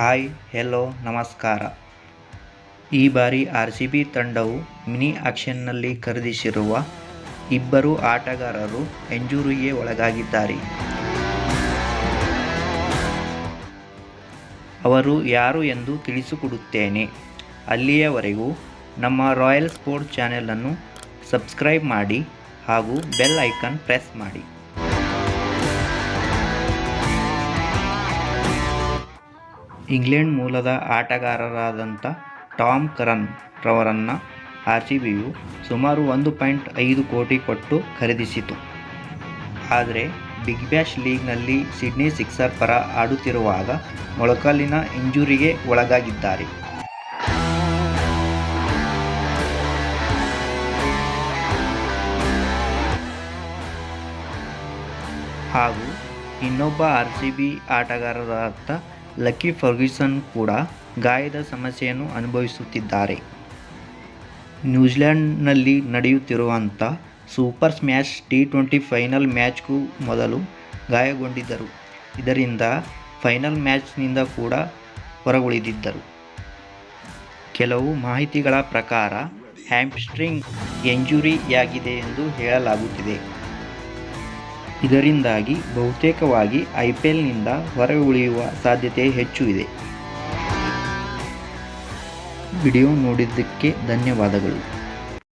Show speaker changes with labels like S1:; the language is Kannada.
S1: ಹಾಯ್ ಹೆಲೋ ನಮಸ್ಕಾರ. ಈ ಬಾರಿ ಆರ್ ಸಿ ಬಿ ತಂಡವು ಮಿನಿ ಆಕ್ಷನ್ನಲ್ಲಿ ಖರೀದಿಸಿರುವ ಇಬ್ಬರು ಆಟಗಾರರು ಎಂಜೂರಿಗೆ ಒಳಗಾಗಿದ್ದಾರೆ. ಅವರು ಯಾರು ಎಂದು ತಿಳಿಸಿಕೊಡುತ್ತೇನೆ. ಅಲ್ಲಿಯವರೆಗೂ ನಮ್ಮ ರಾಯಲ್ ಸ್ಪೋರ್ಟ್ಸ್ ಚಾನೆಲನ್ನು ಸಬ್ಸ್ಕ್ರೈಬ್ ಮಾಡಿ ಹಾಗೂ ಬೆಲ್ ಐಕನ್ ಪ್ರೆಸ್ ಮಾಡಿ. ಇಂಗ್ಲೆಂಡ್ ಮೂಲದ ಆಟಗಾರರಾದಂಥ ಟಾಮ್ ಕರನ್ ರವರನ್ನು ಆರ್ ಸಿ ಬಿಯು ಸುಮಾರು ಒಂದು ಪಾಯಿಂಟ್ ಐದು ಕೋಟಿ ಕೊಟ್ಟು ಖರೀದಿಸಿತು. ಆದರೆ ಬಿಗ್ ಬ್ಯಾಶ್ ಲೀಗ್ನಲ್ಲಿ ಸಿಡ್ನಿ ಸಿಕ್ಸರ್ ಪರ ಆಡುತ್ತಿರುವಾಗ ಮೊಳಕಾಲಿನ ಇಂಜುರಿಗೆ ಒಳಗಾಗಿದ್ದಾರೆ. ಹಾಗೂ ಇನ್ನೊಬ್ಬ ಆರ್ ಸಿ ಬಿ ಆಟಗಾರರಾದ ಲಕ್ಕಿ ಫರ್ಗ್ಯೂಸನ್ ಕೂಡ ಗಾಯದ ಸಮಸ್ಯೆಯನ್ನು ಅನುಭವಿಸುತ್ತಿದ್ದಾರೆ. ನ್ಯೂಜಿಲೆಂಡ್ನಲ್ಲಿ ನಡೆಯುತ್ತಿರುವಂಥ super smash T twenty final ಮ್ಯಾಚ್ಗೂ ಮೊದಲು ಗಾಯಗೊಂಡಿದ್ದರು. ಇದರಿಂದ ಫೈನಲ್ ಮ್ಯಾಚ್ನಿಂದ ಕೂಡ ಹೊರಗುಳಿದಿದ್ದರು. ಕೆಲವು ಮಾಹಿತಿಗಳ ಪ್ರಕಾರ ಹ್ಯಾಮ್ಸ್ಟ್ರಿಂಗ್ ಎಂಜುರಿಯಾಗಿದೆ ಎಂದು ಹೇಳಲಾಗುತ್ತಿದೆ. ಇದರಿಂದಾಗಿ ಬಹುತೇಕವಾಗಿ ಐ ಪಿ ಎಲ್ನಿಂದ ಹೊರಗೆ ಉಳಿಯುವ ಸಾಧ್ಯತೆ ಹೆಚ್ಚು ಇದೆ. ವಿಡಿಯೋ ನೋಡಿದ್ದಕ್ಕೆ ಧನ್ಯವಾದಗಳು.